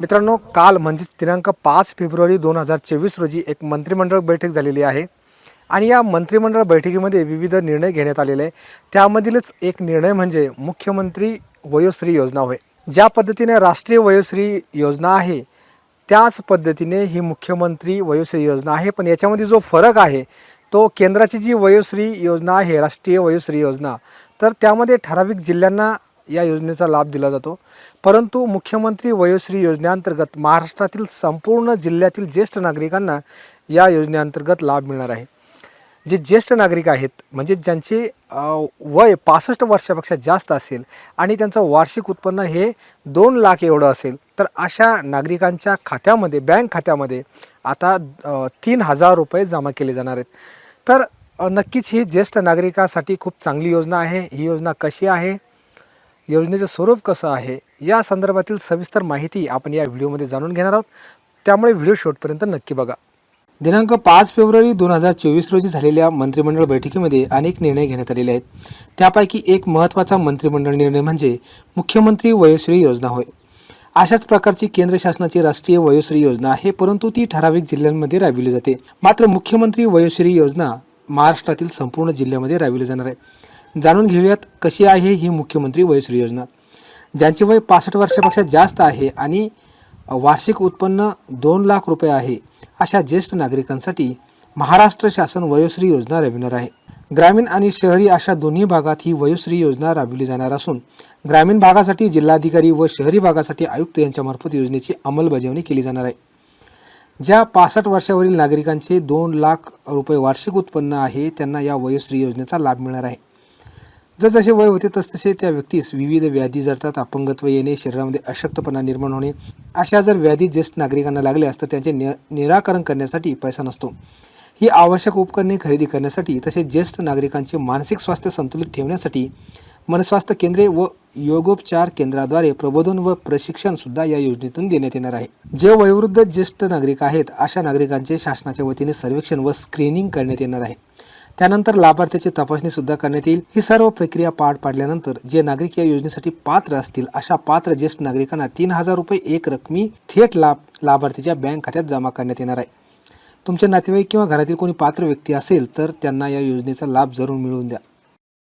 मित्रांनो काल म्हणजेच दिनांक पाच फेब्रुवारी दोन हजार चोवीस रोजी एक मंत्रिमंडळ बैठक झालेली आहे आणि या मंत्रिमंडळ बैठकीमध्ये विविध निर्णय घेण्यात आलेले आहे त्यामधीलच एक निर्णय म्हणजे मुख्यमंत्री वयोश्री योजना होय. ज्या पद्धतीने राष्ट्रीय वयोश्री योजना आहे त्याच पद्धतीने ही मुख्यमंत्री वयोश्री योजना आहे. पण याच्यामध्ये जो फरक आहे तो केंद्राची जी वयोश्री योजना आहे राष्ट्रीय वयोश्री योजना तर त्यामध्ये ठराविक जिल्ह्यांना या योजनेचा लाभ दिला जातो. परंतु मुख्यमंत्री वयोश्री योजनेअंतर्गत महाराष्ट्रातील संपूर्ण जिल्ह्यातील ज्येष्ठ नागरिकांना या योजनेअंतर्गत लाभ मिळणार आहे. जे ज्येष्ठ नागरिक आहेत म्हणजे ज्यांचे वय पासष्ट वर्षापेक्षा जास्त असेल आणि त्यांचं वार्षिक उत्पन्न हे दोन लाख एवढं असेल तर अशा नागरिकांच्या खात्यामध्ये बँक खात्यामध्ये आता तीन हजार रुपये जमा केले जाणार आहेत. तर नक्कीच ही ज्येष्ठ नागरिकासाठी खूप चांगली योजना आहे. ही योजना कशी आहे? योजनेचं स्वरूप कसं आहे या संदर्भातील सविस्तर माहिती आपण या व्हिडिओमध्ये जाणून घेणार आहोत. त्यामुळे व्हिडिओ शेवटपर्यंत नक्की बघा. दिनांक पाच फेब्रुवारी दोन हजार चोवीस रोजी झालेल्या मंत्रिमंडळ बैठकीमध्ये अनेक निर्णय घेण्यात आलेले आहेत. त्यापैकी एक महत्त्वाचा मंत्रिमंडळ निर्णय म्हणजे मुख्यमंत्री वयोश्री योजना होय. अशाच प्रकारची केंद्र शासनाची राष्ट्रीय वयोश्री योजना आहे परंतु ती ठराविक जिल्ह्यांमध्ये राबविली जाते. मात्र मुख्यमंत्री वयोश्री योजना महाराष्ट्रातील संपूर्ण जिल्ह्यामध्ये राबविली जाणार आहे. जाणून घेऊयात कशी आहे ही मुख्यमंत्री वयोश्री योजना ज्यांचे वय पासष्ट वर्षापेक्षा जास्त आहे आणि वार्षिक उत्पन्न दोन लाख रुपये आहे अशा ज्येष्ठ नागरिकांसाठी महाराष्ट्र शासन वयोश्री योजना राबविणार आहे. ग्रामीण आणि शहरी अशा दोन्ही भागात ही वयोश्री योजना राबविली जाणार असून ग्रामीण भागासाठी जिल्हाधिकारी व शहरी भागासाठी आयुक्त यांच्यामार्फत योजनेची अंमलबजावणी केली जाणार आहे. ज्या पासष्ट वर्षावरील नागरिकांचे दोन लाख रुपये वार्षिक उत्पन्न आहे त्यांना या वयोश्री योजनेचा लाभ मिळणार आहे. जसजसे वय होते तसतसे त्या व्यक्तीस विविध व्याधी जडतात अपंगत्व येणे शरीरामध्ये अशक्तपणा निर्माण होणे. अशा जर व्याधी ज्येष्ठ नागरिकांना लागल्यास तर त्यांचे नि निराकरण करण्यासाठी पैसा नसतो. ही आवश्यक उपकरणे खरेदी करण्यासाठी तसेच ज्येष्ठ नागरिकांचे मानसिक स्वास्थ्य संतुलित ठेवण्यासाठी मनस्वास्थ्य केंद्रे व योगोपचार केंद्राद्वारे प्रबोधन व प्रशिक्षण सुद्धा या योजनेतून देण्यात येणार आहे. जे वयोवृद्ध ज्येष्ठ नागरिक आहेत अशा नागरिकांचे शासनाच्या वतीने सर्वेक्षण व स्क्रीनिंग करण्यात येणार आहे. त्यानंतर लाभार्थ्याची तपासणी सुद्धा करण्यात येईल. ही सर्व प्रक्रिया पार पाडल्यानंतर जे नागरिक या योजनेसाठी पात्र असतील अशा पात्र ज्येष्ठ नागरिकांना तीन हजार रुपये एक रकमी थेट लाभ लाभार्थीच्या बँक खात्यात जमा करण्यात येणार आहे. तुमच्या नातेवाईक किंवा घरातील कोणी पात्र व्यक्ती असेल तर त्यांना या योजनेचा लाभ जरूर मिळवून द्या.